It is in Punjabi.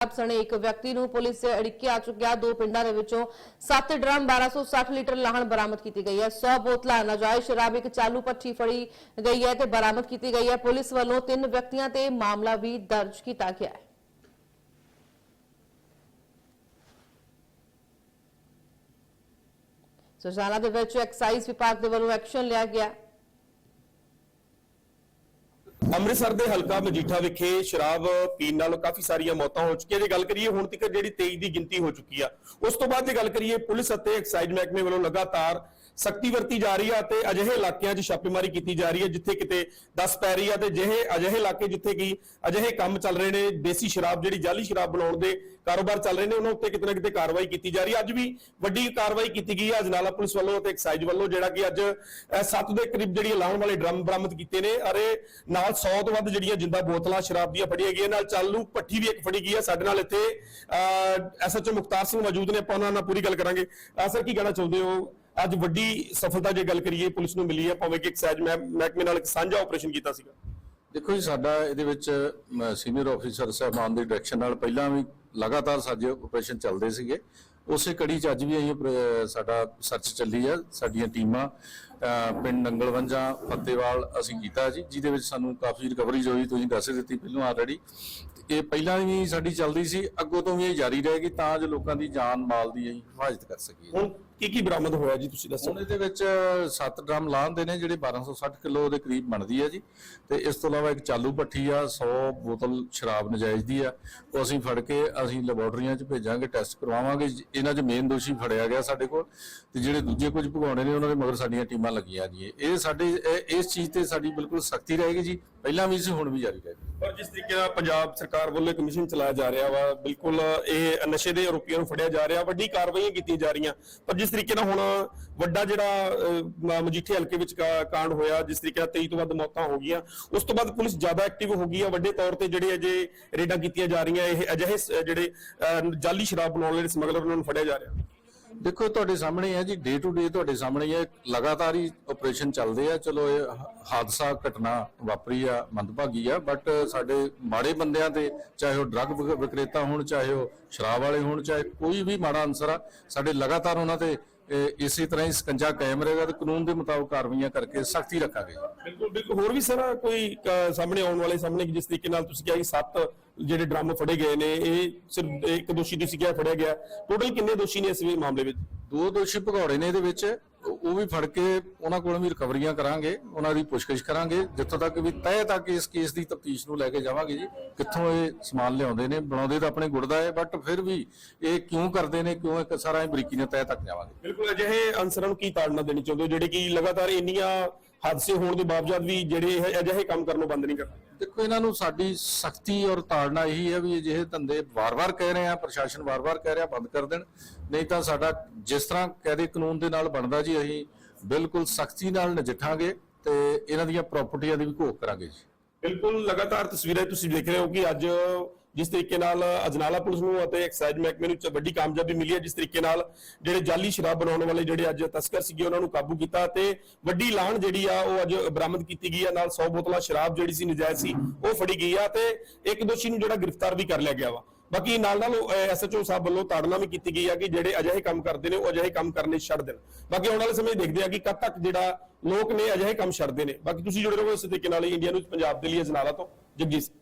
ਆਪ ਸਣੇ ਇੱਕ ਵਿਅਕਤੀ ਨੂੰ ਪੁਲਿਸ ਅੜਿੱਕੇ ਆ ਚੁੱਕਿਆ। ਦੋ ਪਿੰਡਾਂ ਦੇ ਵਿੱਚੋਂ 7 ਡਰਮ 1260 ਲੀਟਰ ਲਾਹਣ ਬਰਾਮਦ ਕੀਤੀ ਗਈ ਹੈ। 100 ਬੋਤਲਾਂ ਨਾਜਾਇਜ਼ ਸ਼ਰਾਬ ਇੱਕ ਚਾਲੂ ਪੱਠੀ ਫੜੀ ਗਈ ਹੈ ਤੇ ਬਰਾਮਦ ਕੀਤੀ ਗਈ ਹੈ। ਪੁਲਿਸ ਵੱਲੋਂ ਤਿੰਨ ਵਿਅਕਤੀਆਂ ਤੇ ਮਾਮਲਾ ਵੀ ਦਰਜ ਕੀਤਾ ਗਿਆ ਹੈ। ਸੁਜਾਨਾ ਦੇ ਵਿੱਚ ਐਕਸਾਈਜ਼ ਵਿਭਾਗ ਦੇ ਵੱਲੋਂ ਐਕਸ਼ਨ ਲਿਆ ਗਿਆ। ਅੰਮ੍ਰਿਤਸਰ ਦੇ ਹਲਕਾ ਮਜੀਠਾ ਵਿਖੇ ਸ਼ਰਾਬ ਪੀਣ ਨਾਲ ਕਾਫੀ ਸਾਰੀਆਂ ਮੌਤਾਂ ਹੋ ਚੁੱਕੀਆਂ ਜੇ ਗੱਲ ਕਰੀਏ, ਹੁਣ ਤੱਕ ਜਿਹੜੀ 23 ਦੀ ਗਿਣਤੀ ਹੋ ਚੁੱਕੀ ਆ। ਉਸ ਤੋਂ ਬਾਅਦ ਜੇ ਗੱਲ ਕਰੀਏ, ਪੁਲਿਸ ਅਤੇ ਐਕਸਾਈਜ਼ ਮਹਿਕਮੇ ਵੱਲੋਂ ਲਗਾਤਾਰ ਸਖਤੀ ਵਰਤੀ ਜਾ ਰਹੀ ਹੈ ਤੇ ਅਜਿਹੇ ਇਲਾਕਿਆਂ 'ਚ ਛਾਪੇਮਾਰੀ ਕੀਤੀ ਜਾ ਰਹੀ ਹੈ, ਜਿੱਥੇ ਕਿਤੇ 10 ਪੈ ਰਹੀ ਹੈ ਤੇ ਜਿਹੇ, ਅਜਿਹੇ ਇਲਾਕੇ ਜਿੱਥੇ ਕੀ ਅਜਿਹੇ ਕੰਮ ਚੱਲ ਰਹੇ ਨੇ, ਦੇਸੀ ਸ਼ਰਾਬ ਜਿਹੜੀ ਜਾਲੀ ਸ਼ਰਾਬ ਬਣਾਉਣ ਦੇ ਕਾਰੋਬਾਰ ਚੱਲ ਰਹੇ ਨੇ, ਉਹਨਾਂ ਉੱਤੇ ਕਿਤੇ ਨਾ ਕਿਤੇ ਕਾਰਵਾਈ ਕੀਤੀ ਜਾ ਰਹੀ ਹੈ। ਅੱਜ ਵੀ ਵੱਡੀ ਕਾਰਵਾਈ ਕੀਤੀ ਗਈ ਹੈ ਅਜਨਾਲਾ ਪੁਲਿਸ ਵੱਲੋਂ ਅਤੇ ਐਕਸਾਈਜ਼ ਵੱਲੋਂ, ਜਿਹੜਾ ਕਿ ਅੱਜ 7 ਦੇ ਕਰੀਬ ਜਿਹੜੀ ਲਾਉਣ ਵਾਲੇ ਡਰਮ ਬਰਾਮਦ ਕੀਤੇ ਨੇ ਅਰੇ ਨਾਲ 100 ਤੋਂ ਵੱਧ ਜਿਹੜੀਆਂ ਜਿੰਦਾ ਬੋਤਲਾਂ ਸ਼ਰਾਬ ਦੀਆਂ ਫੜੀਆਂ ਗਈਆਂ, ਨਾਲ ਚਾਲੂ ਪੱਠੀ ਵੀ ਇੱਕ ਫੜੀ ਗਈ ਹੈ, ਸਾਡੇ ਨਾਲ ਇੱਥੇ ਐਸਐਚਓ ਮੁਖਤਾਰ ਸਿੰਘ ਮੌਜੂਦ ਨੇ, ਆਪਾਂ ਉਹਨਾਂ ਨਾਲ ਪੂਰੀ ਗੱਲ ਕਰਾਂਗੇ। ਸਰ, ਕੀ ਕਹਿਣਾ ਚਾਹੁੰਦੇ ਹੋ? ਅੱਜ ਵੱਡੀ ਸਫਲਤਾ ਜੇ ਗੱਲ ਕਰੀਏ ਪੁਲਿਸ ਨੂੰ ਮਿਲੀ ਹੈ ਭਾਵੇਂ ਕਿ ਐਕਸਾਈਜ਼ ਮਹਿ- ਮਹਿਕਮੇ ਨਾਲ ਇੱਕ ਸਾਂਝਾ ਆਪਰੇਸ਼ਨ ਕੀਤਾ ਸੀਗਾ। ਦੇਖੋ ਜੀ ਸਾਡਾ ਇਹਦੇ ਵਿੱਚ ਸੀਨੀਅਰ ਆਫੀਸਰ ਸਾਹਿਬਾਨ ਦੀ ਡਾਇਰੈਕਸ਼ਨ ਨਾਲ ਪਹਿਲਾਂ ਵੀ ਲਗਾਤਾਰ ਸਾਡੇ ਆਪਰੇਸ਼ਨ ਚੱਲਦੇ ਸੀਗੇ। ਉਸੇ ਕੜੀ ਚ ਅੱਜ ਵੀ ਅਸੀਂ ਸਾਡਾ ਸਰਚ ਚੱਲੀ ਆ ਸਾਡੀਆਂ ਟੀਮਾਂ ਪਿੰਡ ਨੰਗਲਵੰਜਾ ਫੱਤੇਵਾਲ ਅਸੀਂ ਕੀਤਾ ਜੀ ਜਿਹਦੇ ਵਿੱਚ ਸਾਨੂੰ ਕਾਫੀ ਰਿਕਵਰੀ ਹੋਈ ਤੁਸੀਂ ਦੱਸ ਹੀ ਦਿੱਤੀ ਪਹਿਲਾਂ ਆਲਰੇਡੀ ਇਹ ਪਹਿਲਾਂ ਵੀ ਸਾਡੀ ਚੱਲਦੀ ਸੀ ਅੱਗੋਂ ਤੋਂ ਵੀ ਇਹ ਜਾਰੀ ਰਹੇਗੀ ਤਾਂ ਜੋ ਲੋਕਾਂ ਦੀ ਜਾਨ ਮਾਲ ਦੀ ਅਸੀਂ ਹਿਫਾਜ਼ਤ ਕਰ ਸਕੀਏ। ਹੁਣ ਕੀ ਕੀ ਬਰਾਮਦ ਹੋਇਆ ਜੀ ਤੁਸੀਂ ਦੱਸੋ। ਹੁਣ ਇਹਦੇ ਵਿੱਚ 7 ਡਰਮ ਲਾਹਣ ਨੇ ਜਿਹੜੇ 1260 ਕਿਲੋ ਦੇ ਕਰੀਬ ਬਣਦੀ ਹੈ ਜੀ। ਤੇ ਇਸ ਤੋਂ ਇਲਾਵਾ ਇੱਕ ਚਾਲੂ ਭੱਠੀ ਆ 100 ਬੋਤਲ ਸ਼ਰਾਬ ਨਜਾਇਜ਼ ਦੀ ਆ। ਉਹ ਅਸੀਂ ਫੜ ਕੇ ਅਸੀਂ ਲੈਬੋਰਟਰੀਆਂ 'ਚ ਭੇਜਾਂਗੇ ਟੈਸਟ ਕਰਵਾਵਾਂਗੇ। ਇਹਨਾਂ 'ਚ ਮੇਨ ਦੋਸ਼ੀ ਫੜਿਆ ਗਿਆ ਸਾਡੇ ਕੋਲ। ਤੇ ਜਿਹੜੇ ਦੂਜੇ ਕੁਝ ਭਗਾਉਣੇ ਨੇ ਉਹਨਾਂ ਦੇ ਮਗਰ ਸਾਡੀਆਂ ਟੀਮਾਂ ਲੱਗੀਆਂ ਜੀ। ਇਹ ਸਾਡੇ ਇਸ ਚੀਜ਼ ਤੇ ਸਾਡੀ ਬਿਲਕੁਲ ਸਖਤੀ ਰਹੇਗੀ ਜੀ। ਪਹਿਲਾਂ ਵੀ ਸੀ ਹੁਣ ਵੀ ਜਾਰੀ ਰਹੇਗੀ। ਪਰ ਜਿਸ ਤਰੀਕੇ ਨਾਲ ਪੰਜਾਬ ਸਰਕਾਰ ਵੱਲੋਂ ਇੱਕ ਮਿਸ਼ਨ ਚਲਾਇਆ ਜਾ ਰਿਹਾ ਵਾ ਬਿਲਕੁਲ ਇਹ ਨਸ਼ੇ ਦੇ ਆਰੋਪੀਆਂ ਨੂੰ ਫੜਿਆ ਜਾ ਰਿਹਾ ਵੱਡੀ ਕਾਰਵਾਈਆਂ ਕੀਤੀਆਂ ਜਾ ਰਹੀਆਂ। ਪਰ ਜਿਸ ਜਿਸ ਤਰੀਕੇ ਨਾਲ ਹੁਣ ਵੱਡਾ ਜਿਹੜਾ ਅਹ, ਮਜੀਠੇ ਹਲਕੇ ਵਿੱਚ ਕਾ- ਕਾਂਡ ਹੋਇਆ ਜਿਸ ਤਰੀਕੇ ਨਾਲ 23 ਤੋਂ ਵੱਧ ਮੌਤਾਂ ਹੋ ਗਈਆਂ ਉਸ ਤੋਂ ਬਾਅਦ ਪੁਲਿਸ ਜ਼ਿਆਦਾ ਐਕਟਿਵ ਹੋ ਗਈ ਹੈ ਵੱਡੇ ਤੌਰ ਤੇ ਜਿਹੜੇ ਅਜੇ ਰੇਡਾਂ ਕੀਤੀਆਂ ਜਾ ਰਹੀਆਂ ਇਹ ਅਜਿਹੇ ਜਿਹੜੇ ਅਹ, ਜਾਲੀ ਸ਼ਰਾਬ ਬਣਾਉਣ ਵਾਲੇ ਸਮਗਲਰ ਉਹਨਾਂ ਨੂੰ ਫੜਿਆ ਜਾ ਰਿਹਾ। ਦੇਖੋ ਤੁਹਾਡੇ ਸਾਹਮਣੇ ਹੈ ਜੀ ਡੇ ਟੂ ਡੇ ਤੁਹਾਡੇ ਸਾਹਮਣੇ ਹੀ ਹੈ। ਲਗਾਤਾਰ ਹੀ ਆਪਰੇਸ਼ਨ ਚੱਲਦੇ ਆ। ਚਲੋ, ਇਹ ਹਾਦਸਾ, ਘਟਨਾ ਵਾਪਰੀ ਆ, ਮੰਦਭਾਗੀ ਆ ਬਟ ਸਾਡੇ ਮਾੜੇ ਬੰਦਿਆਂ ਤੇ, ਚਾਹੇ ਉਹ ਡਰੱਗ ਵਿਕਰੇਤਾ ਹੋਣ, ਚਾਹੇ ਉਹ ਸ਼ਰਾਬ ਵਾਲੇ ਹੋਣ, ਚਾਹੇ ਕੋਈ ਵੀ ਮਾੜਾ ਅਨਸਰ ਆ, ਸਾਡੇ ਲਗਾਤਾਰ ਉਹਨਾਂ ਤੇ ਇਸੇ ਤਰ੍ਹਾਂ ਹੀ ਸਕੰਜਾ ਕਾਇਮ ਰਹੇਗਾ ਤੇ ਕਾਨੂੰਨ ਦੇ ਮੁਤਾਬਕ ਕਾਰਵਾਈਆਂ ਕਰਕੇ ਸਖਤੀ ਰੱਖਾਂਗੇ। ਬਿਲਕੁਲ ਬਿਲਕੁਲ। ਹੋਰ ਵੀ ਸਾਰਾ ਕੋਈ ਸਾਹਮਣੇ ਆਉਣ ਵਾਲੇ ਸਾਹਮਣੇ ਜਿਸ ਤਰੀਕੇ ਨਾਲ ਤੁਸੀਂ ਕਿਹਾ ਕਿ ਸੱਤ ਜਿਹੜੇ ਡਰਮ ਫੜੇ ਗਏ ਨੇ ਇਹ ਸਿਰਫ ਇੱਕ ਦੋਸ਼ੀ ਦੀ ਸਿੱਖਿਆ ਫੜਿਆ ਗਿਆ। ਟੋਟਲ ਕਿੰਨੇ ਦੋਸ਼ੀ ਨੇ ਇਸ ਵੀ ਮਾਮਲੇ ਵਿੱਚ? ਦੋ ਦੋਸ਼ੀ ਭਗੌੜੇ ਨੇ ਇਹਦੇ ਵਿੱਚ। ਉਹ ਵੀ ਫੜ ਕੇ ਉਹਨਾਂ ਕੋਲੋਂ ਵੀ ਰਿਕਵਰੀਆਂ ਕਰਾਂਗੇ, ਉਹਨਾਂ ਦੀ ਪੁੱਛਗਿੱਛ ਕਰਾਂਗੇ, ਜਿੱਥੋਂ ਤੱਕ ਵੀ ਤੈਅ ਤੱਕ ਇਸ ਕੇਸ ਦੀ ਤਫਤੀਸ਼ ਨੂੰ ਲੈ ਕੇ ਜਾਵਾਂਗੇ ਜੀ, ਕਿੱਥੋਂ ਇਹ ਸਮਾਨ ਲਿਆਉਂਦੇ ਨੇ, ਬਣਾਉਂਦੇ ਤਾਂ ਆਪਣੇ ਗੁੜ ਦਾ ਹੈ ਬਟ ਫਿਰ ਵੀ ਇਹ ਕਿਉਂ ਕਰਦੇ ਨੇ, ਕਿਉਂ ਇੱਕ ਸਾਰਾ ਇਹ ਬਰੀਕੀ ਨਾਲ ਤੈਅ ਤੱਕ ਜਾਵਾਂਗੇ। ਬਿਲਕੁਲ, ਅਜਿਹੇ ਅਨਸਰਾਂ ਨੂੰ ਕੀ ਤਾੜਨਾ ਦੇਣੀ ਚਾਹੁੰਦੇ ਹੋ? ਜਿਹੜੇ ਕਿ ਲਗਾਤਾਰ ਇੰਨੀਆਂ ਹਾਦਸੇ ਹੋਣ ਦੇ ਬਾਵਜੂਦ ਵੀ ਜਿਹੜੇ ਇਹ ਅਜਿਹੇ ਕੰਮ ਕਰਨੋਂ ਬੰਦ ਨਹੀਂ ਕਰਦੇ ਦੇਖੋ ਇਹਨਾਂ ਨੂੰ ਸਾਡੀ ਸਖਤੀ ਔਰ ਤਾੜਨਾ ਇਹੀ ਹੈ ਵੀ ਅਜਿਹੇ ਧੰਦੇ ਵਾਰ-ਵਾਰ ਕਹਿ ਰਹੇ ਆ ਪ੍ਰਸ਼ਾਸਨ ਵਾਰ-ਵਾਰ ਕਹਿ ਰਿਹਾ ਬੰਦ ਕਰ ਦੇਣ। ਨਹੀਂ ਤਾਂ ਸਾਡਾ ਜਿਸ ਤਰ੍ਹਾਂ ਕਾਇਦੇ ਕਾਨੂੰਨ ਦੇ ਨਾਲ ਬਣਦਾ ਜੀ ਅਸੀਂ ਬਿਲਕੁਲ ਸਖਤੀ ਨਾਲ ਨਜਿੱਠਾਂਗੇ ਤੇ ਇਹਨਾਂ ਦੀਆਂ ਪ੍ਰਾਪਰਟੀਆਂ ਦੀ ਵੀ ਘੋਖ ਕਰਾਂਗੇ ਜੀ। ਬਿਲਕੁਲ ਲਗਾਤਾਰ ਤਸਵੀਰਾਂ ਤੁਸੀਂ ਦੇਖ ਰਹੇ ਹੋ ਕਿ ਅੱਜ ਜਿਸ ਤਰੀਕੇ ਨਾਲ ਅਜਨਾਲਾ ਪੁਲਿਸ ਨੂੰ ਅਤੇ ਐਕਸਾਈਜ਼ ਮਹਿਕਮੇ ਨੂੰ ਵੱਡੀ ਕਾਮਯਾਬੀ ਮਿਲੀ ਹੈ, ਜਿਸ ਤਰੀਕੇ ਨਾਲ ਜਿਹੜੇ ਜਾਲੀ ਸ਼ਰਾਬ ਬਣਾਉਣ ਵਾਲੇ ਜਿਹੜੇ ਅੱਜ ਤਸਕਰ ਸੀਗੇ, ਉਹਨਾਂ ਨੂੰ ਕਾਬੂ ਕੀਤਾ ਤੇ ਵੱਡੀ ਲਾਹਣ ਜਿਹੜੀ ਆ, ਉਹ ਅੱਜ ਬਰਾਮਦ ਕੀਤੀ ਗਈ ਆ। ਨਾਲ 100 ਬੋਤਲਾਂ ਸ਼ਰਾਬ ਜਿਹੜੀ ਸੀ, ਨਜਾਇਜ਼ ਸੀ, ਉਹ ਫੜੀ ਗਈ ਆ ਤੇ ਇੱਕ ਦੋਸ਼ੀ ਨੂੰ ਜਿਹੜਾ ਗ੍ਰਿਫਤਾਰ ਵੀ ਕਰ ਲਿਆ ਗਿਆ ਵਾ। ਬਾਕੀ ਨਾਲ ਨਾਲ ਐਸਐਚਓ ਸਾਹਿਬ ਵੱਲੋਂ ਤਾੜਨਾ ਵੀ ਕੀਤੀ ਗਈ ਆ ਕਿ ਜਿਹੜੇ ਅਜਿਹੇ ਕੰਮ ਕਰਦੇ ਨੇ, ਉਹ ਅਜਿਹੇ ਕੰਮ ਕਰਨੇ ਛੱਡ ਦੇਣ। ਬਾਕੀ ਆਉਣ ਵਾਲੇ ਸਮੇਂ ਦੇਖਦੇ ਆ ਕਿ ਕਦ ਤੱਕ ਜਿਹੜਾ ਲੋਕ ਨੇ ਅਜਿਹੇ ਕੰਮ ਛੱਡਦੇ ਨੇ। ਬਾਕੀ ਤੁਸੀਂ ਜੁੜੇ ਰਹੋ ਇਸ ਤਰੀਕੇ ਨਾਲ ਇੰਡੀਆ ਨੂੰ ਪੰਜਾਬ ਦੇ ਲਈ ਅਜਨਾਲਾ ਤੋਂ। ਜਗਜੀਤ